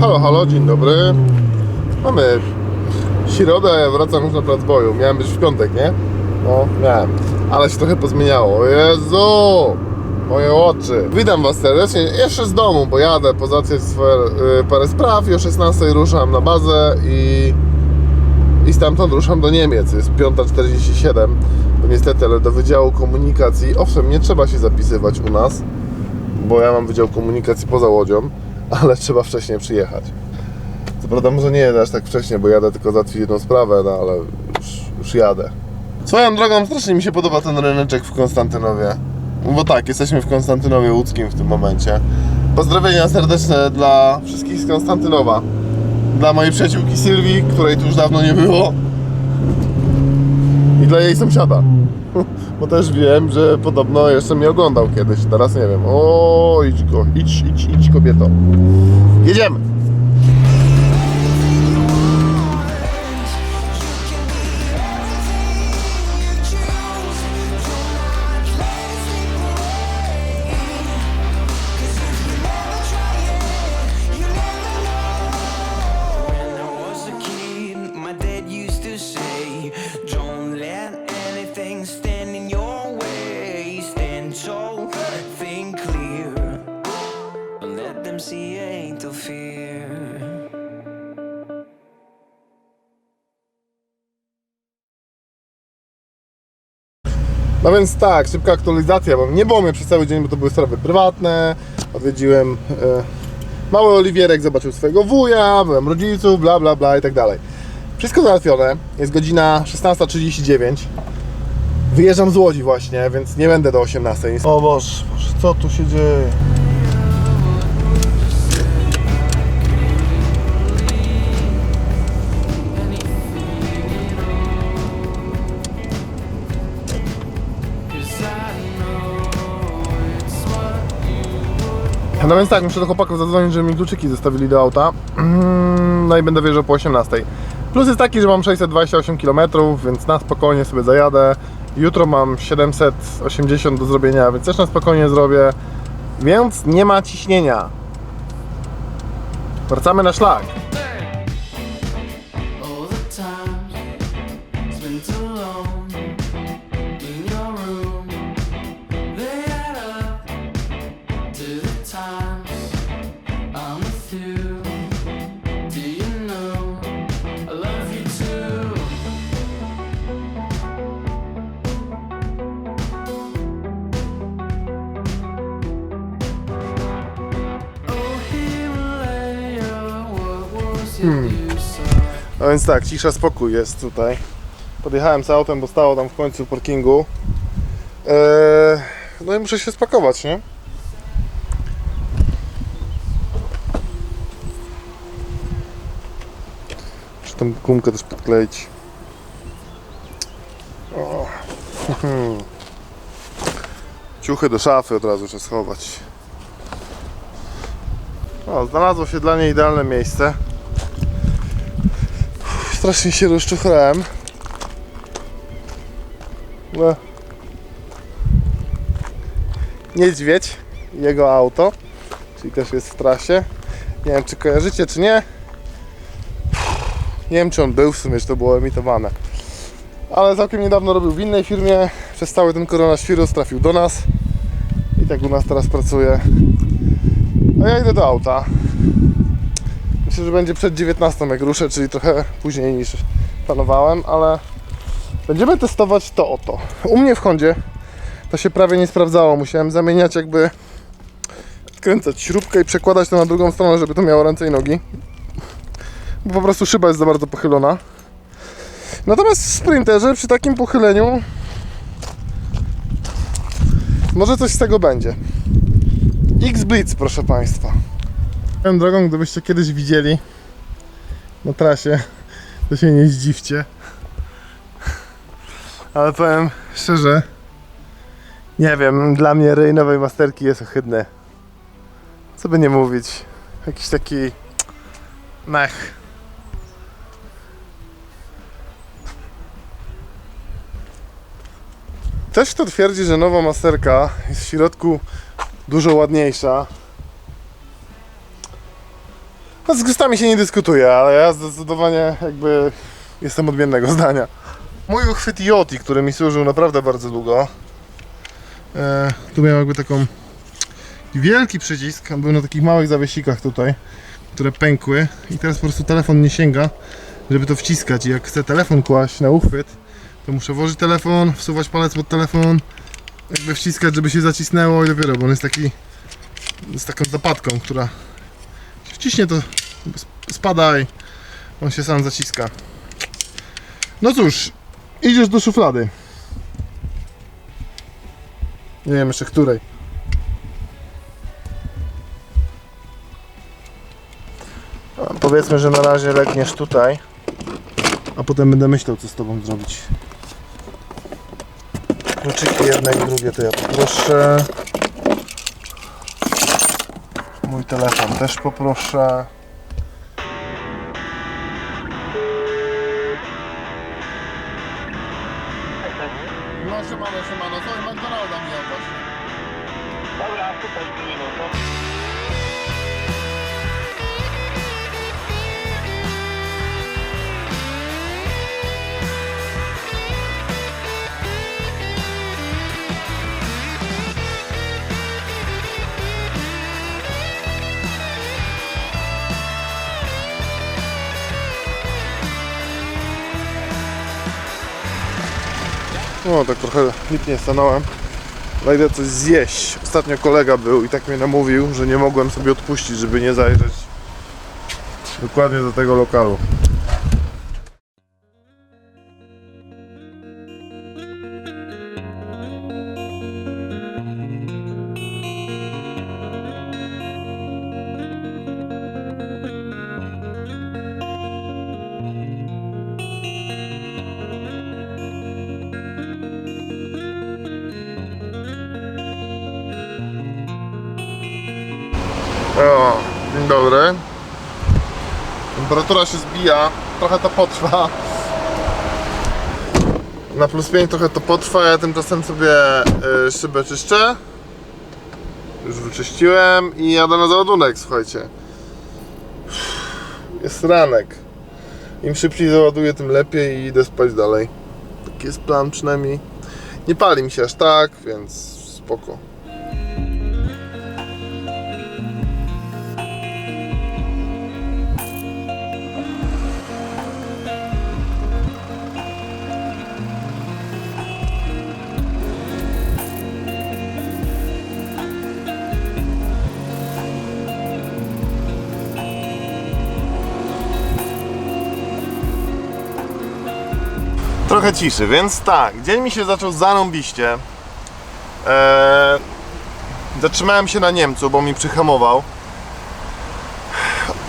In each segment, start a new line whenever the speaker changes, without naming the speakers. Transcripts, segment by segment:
Halo, halo, dzień dobry. Mamy środę, wracam już na plac boju. Miałem być w piątek, nie? No, miałem. Ale się trochę pozmieniało. Jezu! Moje oczy. Witam Was serdecznie. Jeszcze z domu, bo jadę pozałatwiać swoje y, parę spraw i o 16 ruszam na bazę i, i stamtąd ruszam do Niemiec. Jest 5.47. Bo niestety, ale do Wydziału Komunikacji, owszem, nie trzeba się zapisywać u nas, bo ja mam Wydział Komunikacji poza Łodzią, ale trzeba wcześniej przyjechać. Co prawda może nie aż tak wcześnie, bo jadę tylko załatwić jedną sprawę, no ale już, już jadę. Swoją drogą strasznie mi się podoba ten ryneczek w Konstantynowie. Bo tak, jesteśmy w Konstantynowie Łódzkim w tym momencie. Pozdrowienia serdeczne dla wszystkich z Konstantynowa. Dla mojej przyjaciółki Sylwii, której tu już dawno nie było. I dla jej sąsiada. Bo też wiem, że podobno jeszcze mnie oglądał kiedyś. Teraz nie wiem. O, idź go, idź, idź, idź kobieto. Jedziemy.
Ain't the fear.
No więc tak, szybka aktualizacja, bo nie było mnie przez cały dzień, bo to były sprawy prywatne. Odwiedziłem e, mały Oliwierek, zobaczył swojego wuja, byłem rodziców, bla bla bla i tak dalej. Wszystko załatwione, jest godzina 16.39. Wyjeżdżam z Łodzi właśnie, więc nie będę do 18. O Boże, Boże co tu się dzieje? No więc tak, muszę do chłopaków zadzwonić, żeby mi kluczyki zostawili do auta. Mm, No i będę wjeżdżał po 18. Plus jest taki, że mam 628 km, więc na spokojnie sobie zajadę. Jutro mam 780 do zrobienia, więc też na spokojnie zrobię. Więc nie ma ciśnienia. Wracamy na szlak.
Saw?
No więc tak, cisza, spokój jest tutaj. Podjechałem z autem, bo stało tam w końcu parkingu. Eee, no i muszę się spakować, nie? Muszę tą gumkę też podkleić. O. Ciuchy do szafy od razu trzeba schować. O, znalazło się dla niej idealne miejsce. Strasznie się rozczuchrałem. No. Niedźwiedź, jego auto, czyli też jest w trasie. Nie wiem, czy kojarzycie, czy nie. Nie wiem, czy on był w sumie, czy to było emitowane. Ale całkiem niedawno robił w innej firmie. Przez cały ten koronawirus trafił do nas. I tak u nas teraz pracuje. A ja idę do auta. Myślę, że będzie przed 19 jak ruszę, czyli trochę później niż planowałem, ale będziemy testować to oto. U mnie w Hondzie to się prawie nie sprawdzało. Musiałem zamieniać jakby odkręcać śrubkę i przekładać to na drugą stronę, żeby to miało ręce i nogi. Bo po prostu szyba jest za bardzo pochylona. Natomiast w Sprinterze przy takim pochyleniu może coś z tego będzie. X-Blitz, proszę Państwa. Drogą, gdybyście kiedyś widzieli na trasie, to się nie zdziwcie. Ale powiem szczerze, nie wiem, dla mnie ryj nowej masterki jest ohydny. Co by nie mówić, jakiś taki mech. Też kto twierdzi, że nowa masterka jest w środku dużo ładniejsza, No z gustami się nie dyskutuje, ale ja zdecydowanie jakby jestem odmiennego zdania. Mój uchwyt Yoti, który mi służył naprawdę bardzo długo. E, tu miał jakby taką wielki przycisk, on był na takich małych zawiesikach tutaj, które pękły i teraz po prostu telefon nie sięga, żeby to wciskać i jak chcę telefon kłaść na uchwyt, to muszę włożyć telefon, wsuwać palec pod telefon, jakby wciskać, żeby się zacisnęło i dopiero, bo on jest taki z taką zapadką, która wciśnie to sp- spada i on się sam zaciska. No cóż, idziesz do szuflady. Nie wiem jeszcze której. A, Powiedzmy, że na razie legniesz tutaj, a potem będę myślał, co z tobą zrobić. Kluczyki jedne i drugie to ja poproszę. Mój telefon też poproszę. No tak trochę lipnie stanąłem. Idę coś zjeść. Ostatnio kolega był i tak mnie namówił, że nie mogłem sobie odpuścić, żeby nie zajrzeć dokładnie do tego lokalu. Zbija, trochę to potrwa. Na plus 5 trochę to potrwa, ja tymczasem sobie y, szybę czyszczę. Już wyczyściłem i jadę na załadunek, słuchajcie. Jest ranek. Im szybciej załaduję, tym lepiej i idę spać dalej. Taki jest plan przynajmniej. Nie pali mi się aż tak, więc spoko. Trochę ciszy, więc tak, dzień mi się zaczął zarąbiście. Eee, zatrzymałem się na Niemcu, bo mi przyhamował.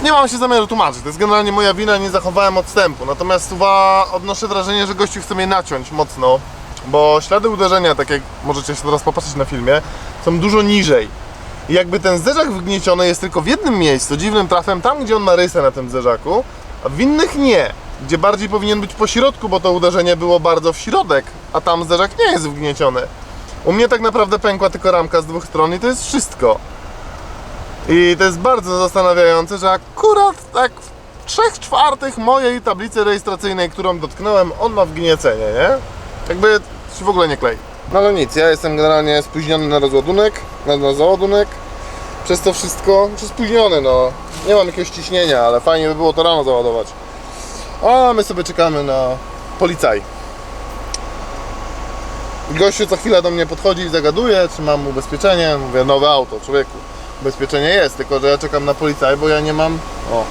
Nie mam się zamiaru tłumaczyć, to jest generalnie moja wina, nie zachowałem odstępu. Natomiast uwa, odnoszę wrażenie, że gościu chce mnie naciąć mocno, bo ślady uderzenia, tak jak możecie się teraz popatrzeć na filmie, są dużo niżej. I jakby ten zderzak wgnieciony jest tylko w jednym miejscu, dziwnym trafem, tam gdzie on ma rysę na tym zderzaku, a w innych nie. Gdzie bardziej powinien być po środku, bo to uderzenie było bardzo w środek, a tam zderzak nie jest wgnieciony. U mnie tak naprawdę pękła tylko ramka z dwóch stron i to jest wszystko. I to jest bardzo zastanawiające, że akurat tak w trzech czwartych mojej tablicy rejestracyjnej, którą dotknąłem, on ma wgniecenie, nie? Jakby się w ogóle nie klei. No ale nic, ja jestem generalnie spóźniony na rozładunek, na, na załadunek. Przez to wszystko, czy spóźniony, no. Nie mam jakiegoś ciśnienia, ale fajnie by było to rano załadować. A my sobie czekamy na policaj. Gościu co chwilę do mnie podchodzi i zagaduje, czy mam ubezpieczenie. Mówię, nowe auto, człowieku. Ubezpieczenie jest, tylko że ja czekam na policaj, bo ja nie mam. O.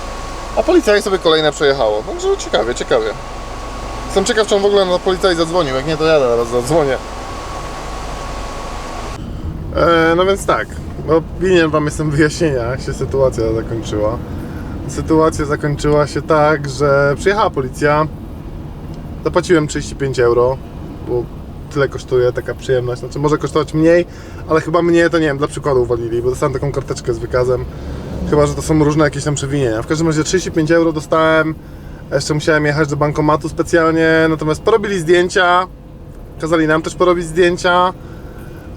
A policaj sobie kolejne przejechało. Także ciekawie, ciekawie. Jestem ciekaw, czy on w ogóle na policaj zadzwonił. Jak nie, to ja teraz zadzwonię. E, no więc tak, no wam jestem wyjaśnienia, jak się sytuacja zakończyła. Sytuacja zakończyła się tak, że przyjechała policja, zapłaciłem 35 euro, bo tyle kosztuje taka przyjemność, znaczy może kosztować mniej, ale chyba mnie to nie wiem, dla przykładu uwalili, bo dostałem taką karteczkę z wykazem, chyba, że to są różne jakieś tam przewinienia. W każdym razie 35 euro dostałem, jeszcze musiałem jechać do bankomatu specjalnie, natomiast porobili zdjęcia, kazali nam też porobić zdjęcia,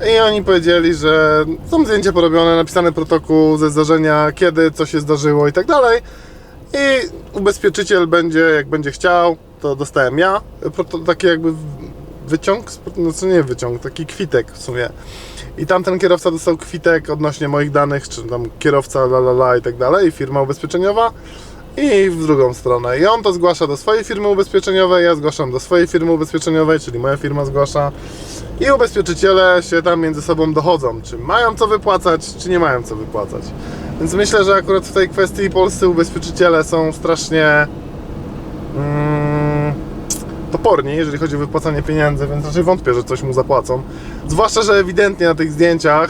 I oni powiedzieli, że są zdjęcia porobione, napisany protokół ze zdarzenia, kiedy, co się zdarzyło i tak dalej. I ubezpieczyciel będzie, jak będzie chciał, to dostałem ja, proto, taki jakby wyciąg, no co nie wyciąg, taki kwitek w sumie. I tamten kierowca dostał kwitek odnośnie moich danych, czy tam kierowca, la la la i tak dalej, firma ubezpieczeniowa. I w drugą stronę. I on to zgłasza do swojej firmy ubezpieczeniowej, ja zgłaszam do swojej firmy ubezpieczeniowej, czyli moja firma zgłasza. I ubezpieczyciele się tam między sobą dochodzą, czy mają co wypłacać, czy nie mają co wypłacać. Więc myślę, że akurat w tej kwestii polscy ubezpieczyciele są strasznie mm, toporni, jeżeli chodzi o wypłacanie pieniędzy, więc raczej wątpię, że coś mu zapłacą. Zwłaszcza, że ewidentnie na tych zdjęciach,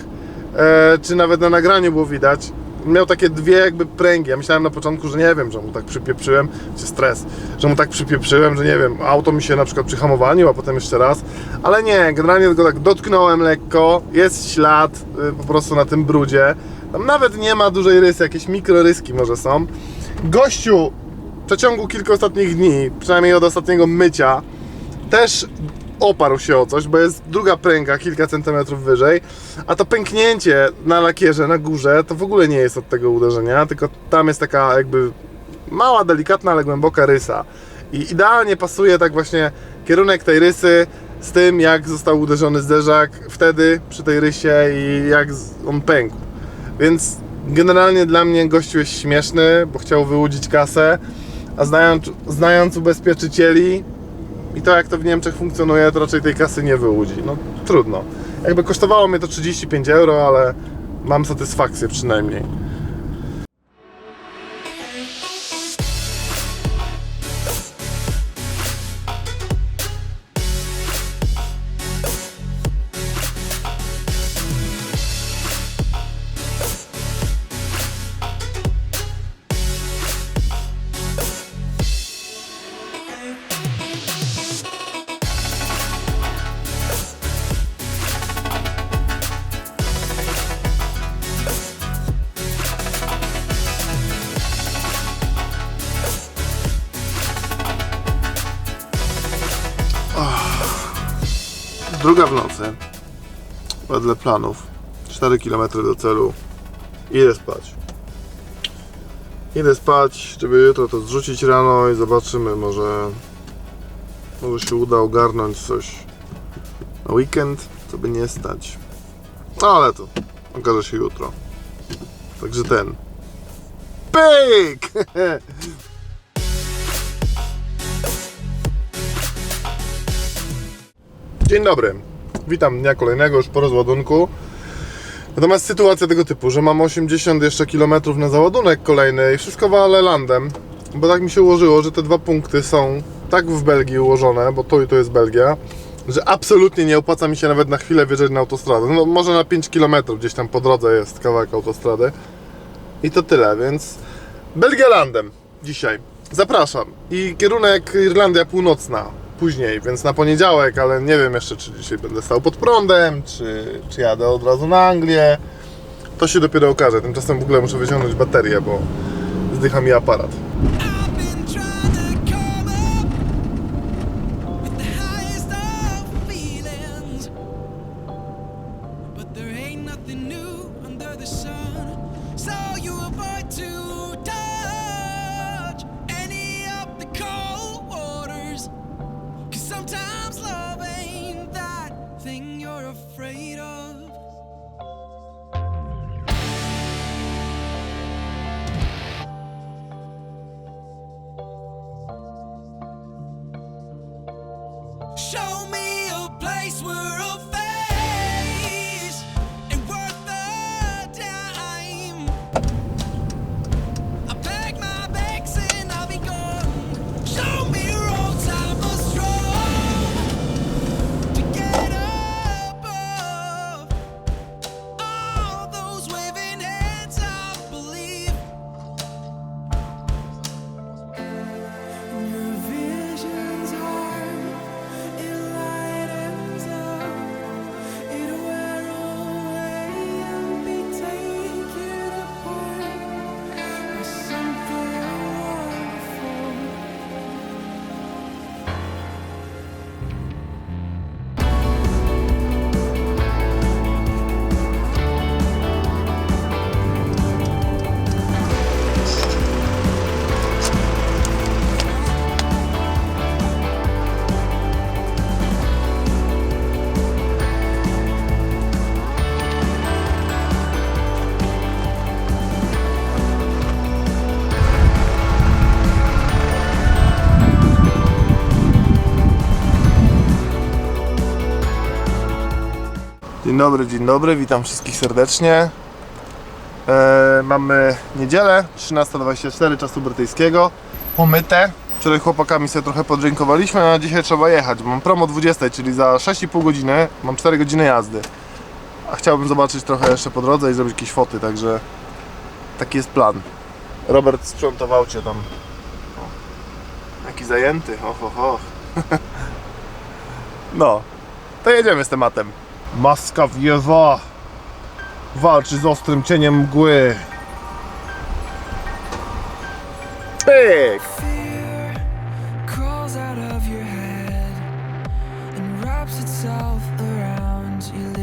e, czy nawet na nagraniu było widać, miał takie dwie jakby pręgi. Ja myślałem na początku, że nie wiem, że mu tak przypieprzyłem, czy stres, że mu tak przypieprzyłem, że nie wiem, auto mi się na przykład przy hamowaniu, a potem jeszcze raz. Ale nie, generalnie go tak dotknąłem lekko, jest ślad y, po prostu na tym brudzie. Tam nawet nie ma dużej rysy, jakieś mikroryski może są. Gościu w przeciągu kilku ostatnich dni, przynajmniej od ostatniego mycia, też oparł się o coś, bo jest druga pręga kilka centymetrów wyżej, a to pęknięcie na lakierze, na górze, to w ogóle nie jest od tego uderzenia, tylko tam jest taka jakby mała, delikatna, ale głęboka rysa. I idealnie pasuje tak właśnie kierunek tej rysy z tym, jak został uderzony zderzak wtedy przy tej rysie i jak on pękł. Więc generalnie dla mnie gościu jest śmieszny, bo chciał wyłudzić kasę, a znając, znając ubezpieczycieli i to jak to w Niemczech funkcjonuje, to raczej tej kasy nie wyłudzi. No trudno. Jakby kosztowało mnie to 35 euro, ale mam satysfakcję przynajmniej. Wedle planów. 4 km do celu. Idę spać. Idę spać, żeby jutro to zrzucić rano i zobaczymy, może może się uda ogarnąć coś na weekend, co by nie stać. No ale to okaże się jutro. Także ten. Pyk! Dzień dobry. Witam dnia kolejnego już po rozładunku. Natomiast sytuacja tego typu, że mam 80 jeszcze kilometrów na załadunek kolejny i wszystko walę landem, bo tak mi się ułożyło, że te dwa punkty są tak w Belgii ułożone, bo to i to jest Belgia, że absolutnie nie opłaca mi się nawet na chwilę wjeżdżać na autostradę. No może na 5 km gdzieś tam po drodze jest kawałek autostrady. I to tyle, więc Belgia landem dzisiaj. Zapraszam. I kierunek Irlandia Północna później, więc na poniedziałek, ale nie wiem jeszcze, czy dzisiaj będę stał pod prądem, czy, czy jadę od razu na Anglię. To się dopiero okaże. Tymczasem w ogóle muszę wyciągnąć baterię, bo zdycha mi aparat.
Show me
dobry, dzień dobry, witam wszystkich serdecznie. E, mamy niedzielę, 13.24 czasu brytyjskiego. Pomyte. Wczoraj chłopakami sobie trochę podrinkowaliśmy, a dzisiaj trzeba jechać. Mam promo 20, czyli za 6,5 godziny mam 4 godziny jazdy. A chciałbym zobaczyć trochę jeszcze po drodze i zrobić jakieś foty, także taki jest plan. Robert sprzątował cię tam. O, jaki zajęty, ho, ho, ho. No, to jedziemy z tematem. Maska wiewa walczy z ostrym cieniem mgły. Pyk!
Fear crawls out of your head and wraps itself around your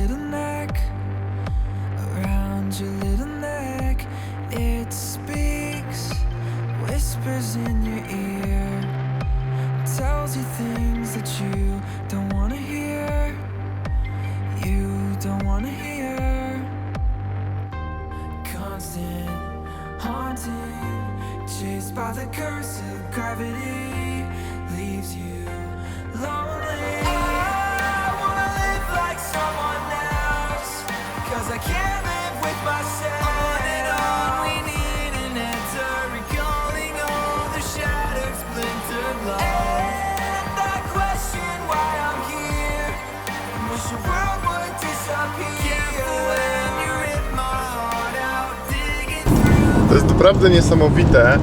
jest naprawdę niesamowite, e,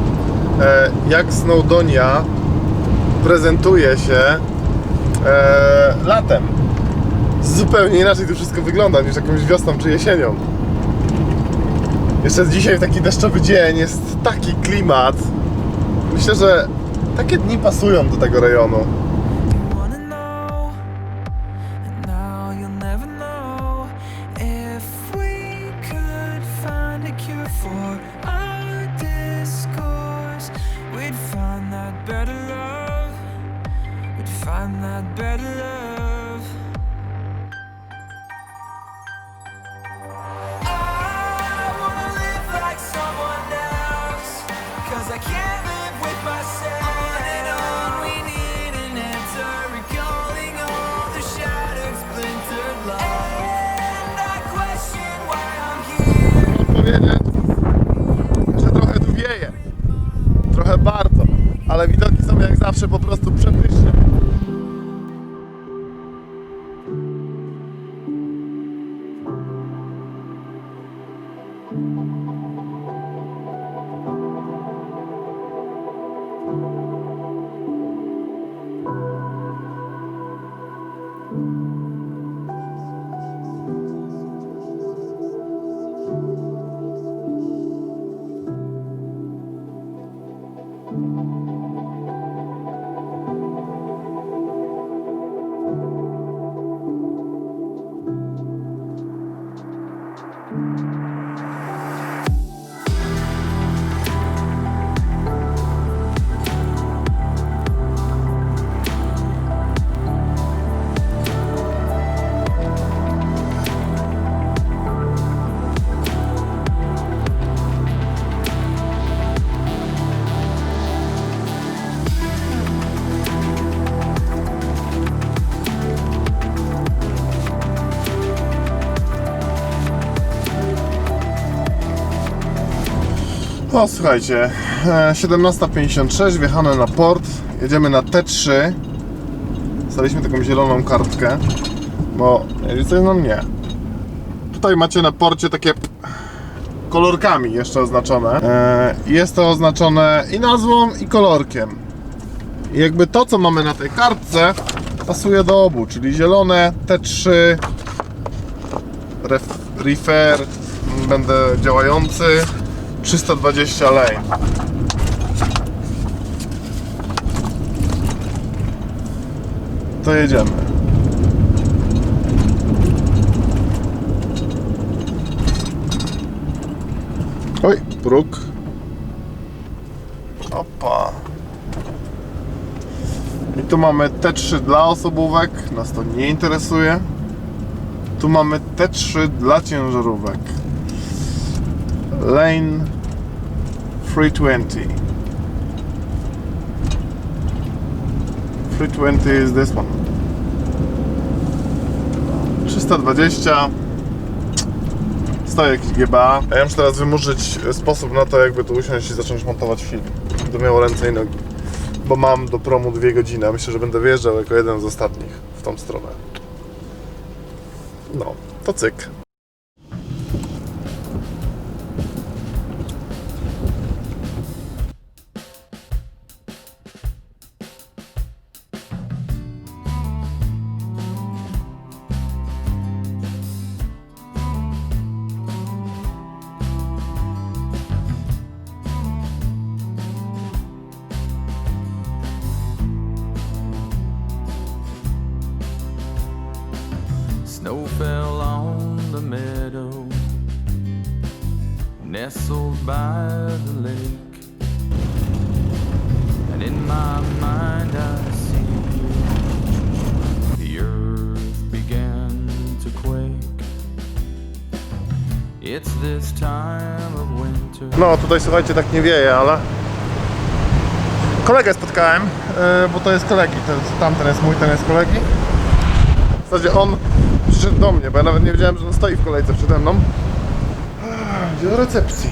jak Snowdonia prezentuje się e, latem. Zupełnie inaczej to wszystko wygląda niż jakąś wiosną czy jesienią. Jeszcze dzisiaj taki deszczowy dzień jest taki klimat. Myślę, że takie dni pasują do tego rejonu.
Find that better love.
No słuchajcie, e, 17.56, wjechane na port, jedziemy na T3. Staliśmy taką zieloną kartkę, bo wiecie co no nie. Tutaj macie na porcie takie kolorkami jeszcze oznaczone. E, Jest to oznaczone i nazwą, i kolorkiem. I jakby to, co mamy na tej kartce, pasuje do obu, czyli zielone T3, ref, refer, będę działający, 320 lane. To jedziemy. Oj, próg. Opa. I tu mamy T3 dla osobówek, nas to nie interesuje. Tu mamy T3 dla ciężarówek. Lane 320. 320 is this one. 320 Stoi jakiś GBA. A ja muszę teraz wymurzyć sposób na to, jakby tu usiąść i zacząć montować film. Będę miał ręce i nogi. Bo mam do promu dwie godziny. a Myślę, że będę wjeżdżał jako jeden z ostatnich w tą stronę. No, to cyk.
By the lake. And in my mind, I see the earth began to quake. It's this time of winter.
No, tutaj słuchajcie, tak nie wieje, ale... Kolegę spotkałem, yy, bo to jest kolegi. Jest, tamten jest mój, ten jest kolegi. W zasadzie on przyszedł do mnie, bo ja nawet nie wiedziałem, że on stoi w kolejce przede mną. Do recepcji?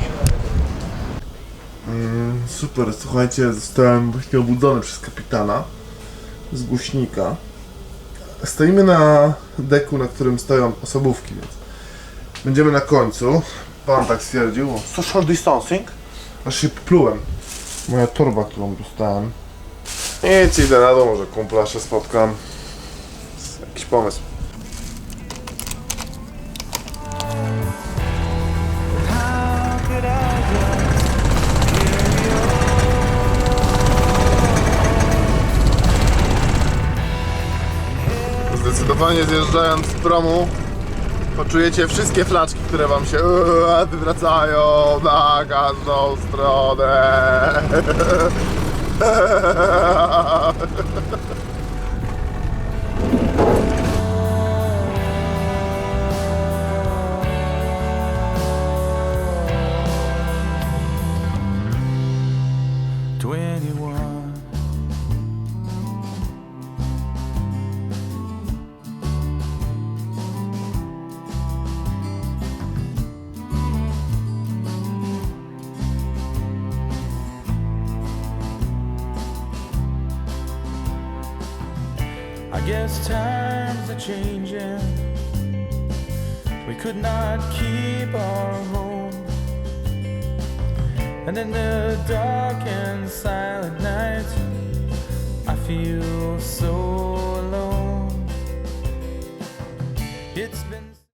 Super, słuchajcie, zostałem właśnie obudzony przez kapitana z głośnika. Stoimy na deku, na którym stoją osobówki, więc będziemy na końcu. Pan tak stwierdził. Social distancing? Aż się plułem. Moja torba, którą dostałem. Nic, idę na dół, może kumpla się spotkam. Jakiś pomysł. Zdecydowanie zjeżdżając z promu poczujecie wszystkie flaczki, które wam się wywracają na każdą stronę.
Guess times are changing. We could not keep our home. And in the dark and silent night, I feel so